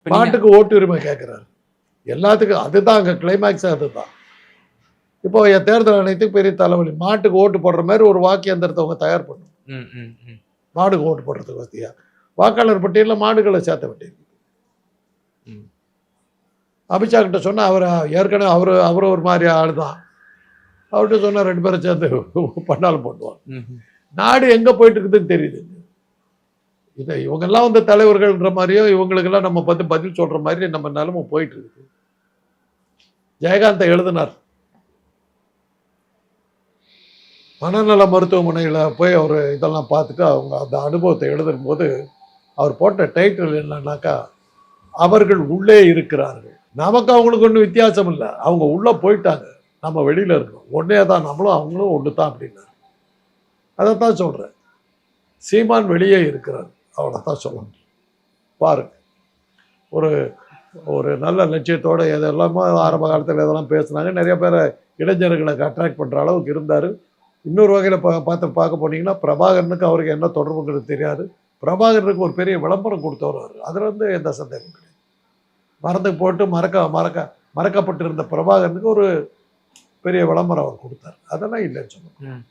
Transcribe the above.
இப்ப நீங்க- மாட்டுக்கு ஓட்டு உரிமை கேட்குறாரு எல்லாத்துக்கும் அதுதான் அங்கே கிளைமேக்ஸ் அதுதான். இப்போ என் தேர்தல் ஆணையத்துக்கு பெரிய தலைவலி. மாட்டுக்கு ஓட்டு போடுற மாதிரி ஒரு வாக்கு எந்திரத்தை அவங்க தயார் பண்ணும். மாடுக்கு ஓட்டு போடுறதுக்கு வசதியா? வாக்காளர் பட்டியலில் மாடுகளை சேர்த்த வேண்டியது. ம். அமித்ஷா கிட்ட சொன்னா அவர் ஏற்கனவே அவர் அவர் ஒரு மாதிரி ஆள் தான் அவர்கிட்ட சொன்னா ரெண்டு பேரும் சேர்ந்து பண்ணாலும் ம். நாடு எங்கே போயிட்டு இருக்குதுன்னு தெரியுது. இதை இவங்கெல்லாம் வந்து தலைவர்கள்ன்ற மாதிரியோ இவங்களுக்கெல்லாம் நம்ம பார்த்து பதில் சொல்கிற மாதிரி நம்ம நிலமை போயிட்டு இருக்குது ஜெயகாந்தை எழுதினார். மனநல மருத்துவமனையில் போய் அவர் இதெல்லாம் பார்த்துட்டு அவங்க அந்த அனுபவத்தை எழுதும் போது அவர் போட்ட டைட்டில் என்னன்னாக்கா அவர்கள் உள்ளே இருக்கிறார்கள். நமக்கு அவங்களுக்கு ஒன்றும் வித்தியாசம் இல்லை. அவங்க உள்ளே போயிட்டாங்க. நம்ம வெளியில் இருக்கோம். ஒன்றே தான் நம்மளும் அவங்களும் ஒன்று தான் அப்படின்னாரு. அதைத்தான் சொல்கிறேன் சீமான் வெளியே இருக்கிறார். அவ்வளோதான் சொல்லணும். முடியும் பாருங்க. ஒரு ஒரு நல்ல லட்சியத்தோடு எதெல்லாமோ ஆரம்ப காலத்தில் இதெல்லாம் பேசுனாங்க. நிறைய பேர் இளைஞர்களை அட்ராக்ட் பண்ணுற அளவுக்கு இருந்தார். இன்னொரு வகையில் பா பார்த்து பார்க்க போனீங்கன்னா பிரபாகரனுக்கு அவருக்கு என்ன தொடர்புங்கிறது தெரியாது. பிரபாகரனுக்கு ஒரு பெரிய விளம்பரம் கொடுத்தவர் அவர். அதில் வந்து எந்த சந்தேகம் கிடையாது. மறந்து போட்டு மறக்க மறக்க மறக்கப்பட்டிருந்த பிரபாகரனுக்கு ஒரு பெரிய விளம்பரம் அவர் கொடுத்தார். அதெல்லாம் இல்லைன்னு சொல்லணும்.